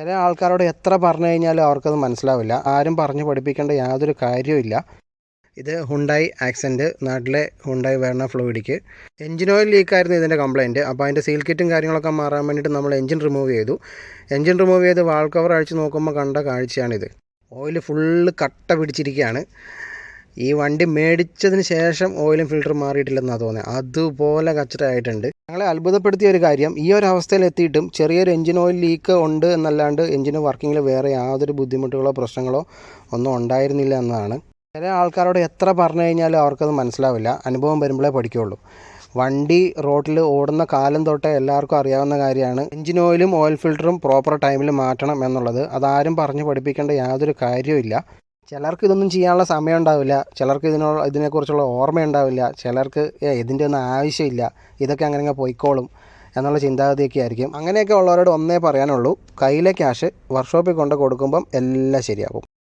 ചില ആൾക്കാരോട് എത്ര പറഞ്ഞു കഴിഞ്ഞാലും അവർക്കത് മനസ്സിലാവില്ല. ആരും പറഞ്ഞു പഠിപ്പിക്കേണ്ട യാതൊരു കാര്യവുമില്ല ഇത് ഹുണ്ടായി ആക്സെന്റ് നാട്ടിലെ ഹുണ്ടായി വേർണ ഫ്ലൂയിഡിക്ക് എഞ്ചിൻ ഓയിൽ ലീക്കായിരുന്നു ഇതിന്റെ കംപ്ലയിന്റ് അപ്പോൾ അതിന്റെ സീൽ കിറ്റും കാര്യങ്ങളൊക്കെ മാറാൻ വേണ്ടിയിട്ട് നമ്മൾ എഞ്ചിൻ റിമൂവ് ചെയ്തു. എഞ്ചിൻ റിമൂവ് ചെയ്ത് വാൾ കവർ അഴിച്ച് നോക്കുമ്പോൾ കണ്ട കാഴ്ചയാണിത്. ഓയിൽ ഫുള്ള് കട്ട പിടിച്ചിരിക്കുകയാണ്. ഈ വണ്ടി മേടിച്ചതിന് ശേഷം ഓയിലും ഫിൽറ്റർ മാറിയിട്ടില്ലെന്നാണ് തോന്നുന്നത് അതുപോലെ കച്ചറായിട്ടുണ്ട് ഞങ്ങളെ അത്ഭുതപ്പെടുത്തിയ ഒരു കാര്യം ഈ ഒരു അവസ്ഥയിൽ എത്തിയിട്ടും ചെറിയൊരു എഞ്ചിൻ ഓയിൽ ലീക്ക് ഉണ്ട് എന്നല്ലാണ്ട് എഞ്ചിന് വർക്കിങ്ങിൽ വേറെ യാതൊരു ബുദ്ധിമുട്ടുകളോ പ്രശ്നങ്ങളോ ഒന്നും ഉണ്ടായിരുന്നില്ല എന്നതാണ് ചില ആൾക്കാരോട് എത്ര പറഞ്ഞു കഴിഞ്ഞാലും അവർക്കത് മനസ്സിലാവില്ല. അനുഭവം വരുമ്പോഴേ പഠിക്കുകയുള്ളൂ വണ്ടി റോഡിൽ ഓടുന്ന കാലം തൊട്ടേ എല്ലാവർക്കും അറിയാവുന്ന കാര്യമാണ്. എഞ്ചിൻ ഓയിലും ഓയിൽ ഫിൽറ്ററും പ്രോപ്പർ ടൈമിൽ മാറ്റണം എന്നുള്ളത്. അതാരും പറഞ്ഞ് പഠിപ്പിക്കേണ്ട യാതൊരു കാര്യവുമില്ല. ചിലർക്ക് ഇതൊന്നും ചെയ്യാനുള്ള സമയം ഉണ്ടാവില്ല. ചിലർക്ക് ഇതിനോ ഇതിനെക്കുറിച്ചുള്ള ഓർമ്മ ഉണ്ടാവില്ല. ചിലർക്ക് ഇതിന്റെ ഒന്നും ആവശ്യമില്ല. ഇതൊക്കെ അങ്ങനെ അങ്ങ് പോയിക്കോളും എന്നുള്ള ചിന്താഗതിയൊക്കെ ആയിരിക്കും. അങ്ങനെയൊക്കെ ഉള്ളവരോട് ഒന്നേ പറയാനുള്ളൂ. കയ്യിലെ ക്യാഷ് വർക്ക്ഷോപ്പിൽ കൊണ്ട് കൊടുക്കുമ്പം എല്ലാം ശരിയാകും.